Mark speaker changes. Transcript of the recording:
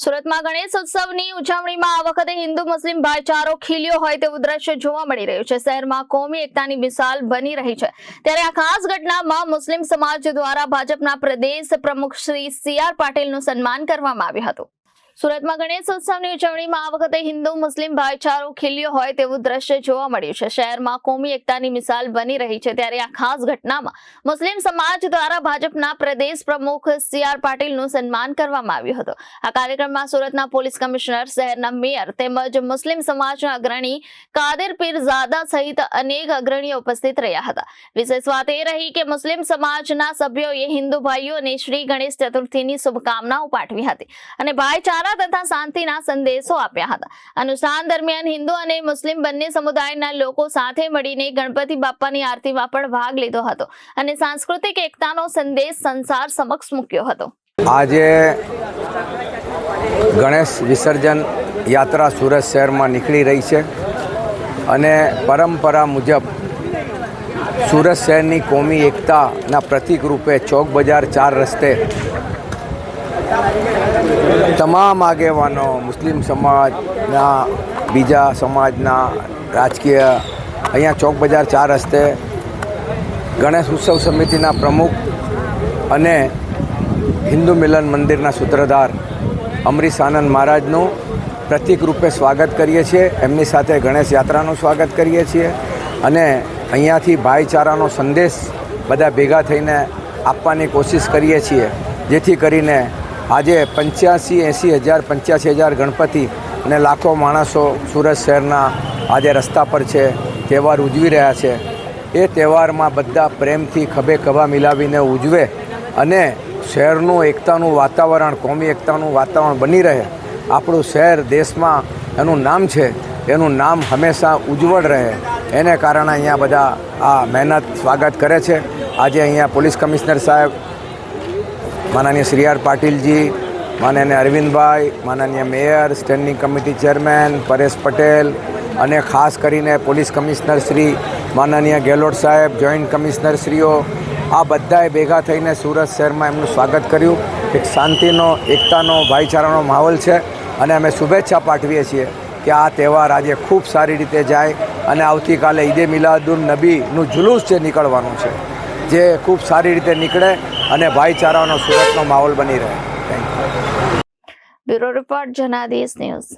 Speaker 1: સુરતમાં ગણેશ ઉત્સવની ઉજવણીમાં આ વખતે હિન્દુ મુસ્લિમ ભાઈચારો ખીલ્યો હોય તેવું દ્રશ્ય જોવા મળી રહ્યું છે. શહેરમાં કોમી એકતાની મિસાલ બની રહી છે. ત્યારે આ ખાસ ઘટનામાં મુસ્લિમ સમાજ દ્વારા ભાજપના પ્રદેશ પ્રમુખ શ્રી સી આર પાટીલનું સન્માન કરવામાં આવ્યું હતું. સુરતમાં ગણેશ ઉત્સવની ઉજવણીમાં આ વખતે હિન્દુ, મુસ્લિમ ભાઈચારો ખીલ્યો હોય તેવું દ્રશ્ય જોવા મળ્યું છે. શહેરમાં કોમી એકતાની મિસાલ બની રહી છે ત્યારે આ ખાસ ઘટનામાં મુસ્લિમ સમાજ દ્વારા ભાજપના પ્રદેશ પ્રમુખ સી આર પાટીલનું સન્માન કરવામાં આવ્યું હતું. આ કાર્યક્રમમાં સુરતના પોલીસ કમિશનર, શહેરના મેયર તેમજ મુસ્લિમ સમાજના અગ્રણી કાદર પીરઝાદા સહિત અનેક અગ્રણીઓ ઉપસ્થિત રહ્યા હતા. વિશેષ વાત એ રહી કે મુસ્લિમ સમાજના સભ્યોએ હિન્દુ ભાઈઓને શ્રી ગણેશ ચતુર્થીની શુભકામનાઓ પાઠવી હતી અને ભાઈચારા તથા શાંતિના સંદેશો આપ્યા હતા. અનુષ્ઠાન દરમિયાન હિન્દુ અને મુસ્લિમ બંને સમુદાયના લોકો સાથે મળીને ગણપતિ બાપાની આરતીમાં પણ ભાગ લીધો હતો અને સાંસ્કૃતિક એકતાનો સંદેશ સંસાર સમક્ષ મૂક્યો હતો.
Speaker 2: આજે ગણેશ વિસર્જન યાત્રા સુરત શહેરમાં નીકળી રહી છે અને પરંપરા મુજબ સુરત શહેરની કોમી એકતાના પ્રતિક રૂપે ચોક બજાર ચાર રસ્તે તમામ આગેવાનો મુસ્લિમ સમાજના, બીજા સમાજના, રાજકીય, અહીંયા ચોક બજાર ચાર રસ્તે, ગણેશ ઉત્સવ સમિતિના પ્રમુખ અને હિન્દુ મિલન મંદિરના સૂત્રધાર અમરીશ આનંદ મહારાજનું પ્રતિક રૂપે સ્વાગત કરીએ છીએ. એમની સાથે ગણેશ યાત્રાનું સ્વાગત કરીએ છીએ અને અહીંયાથી ભાઈચારાનો સંદેશ બધા ભેગા થઈને આપવાની કોશિશ કરીએ છીએ, જેથી કરીને આજે પંચ્યાસી, એંસી હજાર, પંચ્યાસી હજાર ગણપતિ અને લાખો માણસો સુરત શહેરના આજે રસ્તા પર છે, તહેવાર ઉજવી રહ્યા છે. એ તહેવારમાં બધા પ્રેમથી ખભે ખભા મિલાવીને ઉજવે અને શહેરનું એકતાનું વાતાવરણ, કોમી એકતાનું વાતાવરણ બની રહે. આપણું શહેર દેશમાં એનું નામ છે, એનું નામ હંમેશા ઉજ્જવળ રહે. એને કારણે અહીંયા બધા આ મહેનત સ્વાગત કરે છે. આજે અહીંયા પોલીસ કમિશનર સાહેબ માનનીય શ્રી આર પાટીલજી, માનનીય અરવિંદભાઈ, માનનીય mayor, standing committee chairman, Paresh Patel અને ખાસ કરીને પોલીસ કમિશનર શ્રી માનનીય ગેહલોત સાહેબ, જોઈન્ટ કમિશનર શ્રીઓ, આ બધાએ ભેગા થઈને સુરત શહેરમાં એમનું સ્વાગત કર્યું. એક શાંતિનો, એકતાનો, ભાઈચારાનો માહોલ છે અને અમે શુભેચ્છા પાઠવીએ છીએ કે આ તહેવાર આજે ખૂબ સારી રીતે જાય અને આવતીકાલે ઈદે મિલાદુન નબીનું જુલુસ જે નીકળવાનું છે. જે ખૂબ સારી રીતે નીકળે અને ભાઈચારાનો સુરતનો માહોલ બની રહે. Thank you
Speaker 1: bureau report Janadesh news.